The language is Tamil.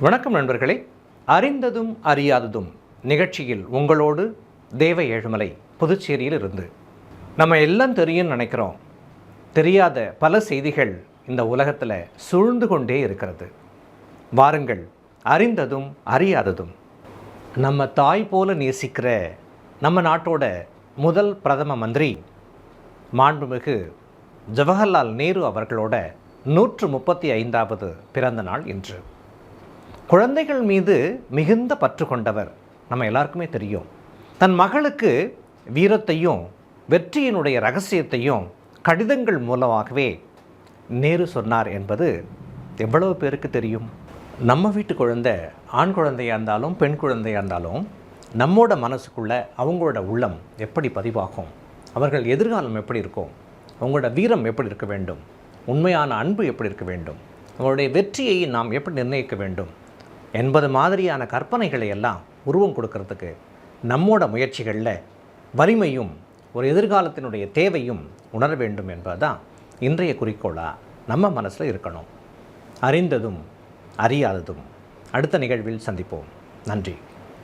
வணக்கம் நண்பர்களே. அறிந்ததும் அறியாததும் நிகழ்ச்சியில் உங்களோடு தேவ ஏழுமலை புதுச்சேரியில் இருந்து. நம்ம எல்லாம் தெரியும்னு நினைக்கிறோம். தெரியாத பல செய்திகள் இந்த உலகத்தில் சூழ்ந்து கொண்டே இருக்கிறது. வாருங்கள் அறிந்ததும் அறியாததும். நம்ம தாய் போல நேசிக்கிற நம்ம நாட்டோட முதல் பிரதம மந்திரி மாண்புமிகு ஜவஹர்லால் நேரு அவர்களோட நூற்று முப்பத்தி ஐந்தாவது பிறந்த நாள் இன்று. குழந்தைகள் மீது மிகுந்த பற்று கொண்டவர். நம்ம எல்லாருக்குமே தெரியும். தன் மகளுக்கு வீரத்தையும் வெற்றியினுடைய ரகசியத்தையும் கடிதங்கள் மூலமாகவே நேரு சொன்னார் என்பது எவ்வளவு பேருக்கு தெரியும்? நம்ம வீட்டு குழந்தை ஆண் குழந்தையாக இருந்தாலும் பெண் குழந்தையாக இருந்தாலும் நம்மோட மனசுக்குள்ள அவங்களோட உள்ளம் எப்படி பதிவாகும்? அவர்கள் எதிர்காலம் எப்படி இருக்கும்? அவங்களோட வீரம் எப்படி இருக்க வேண்டும்? உண்மையான அன்பு எப்படி இருக்க வேண்டும்? அவங்களுடைய வெற்றியை நாம் எப்படி நிர்ணயிக்க வேண்டும்? என்பது மாதிரியான கற்பனைகளை எல்லாம் உருவம் கொடுக்கறதுக்கு நம்மோட முயற்சிகளில் வலிமையும் ஒரு எதிர்காலத்தினுடைய தேவையும் உணர வேண்டும் என்பதுதான் இன்றைய குறிக்கோளாக நம்ம மனசில் இருக்கணும். அறிந்ததும் அறியாததும். அடுத்த நிகழ்வில் சந்திப்போம். நன்றி.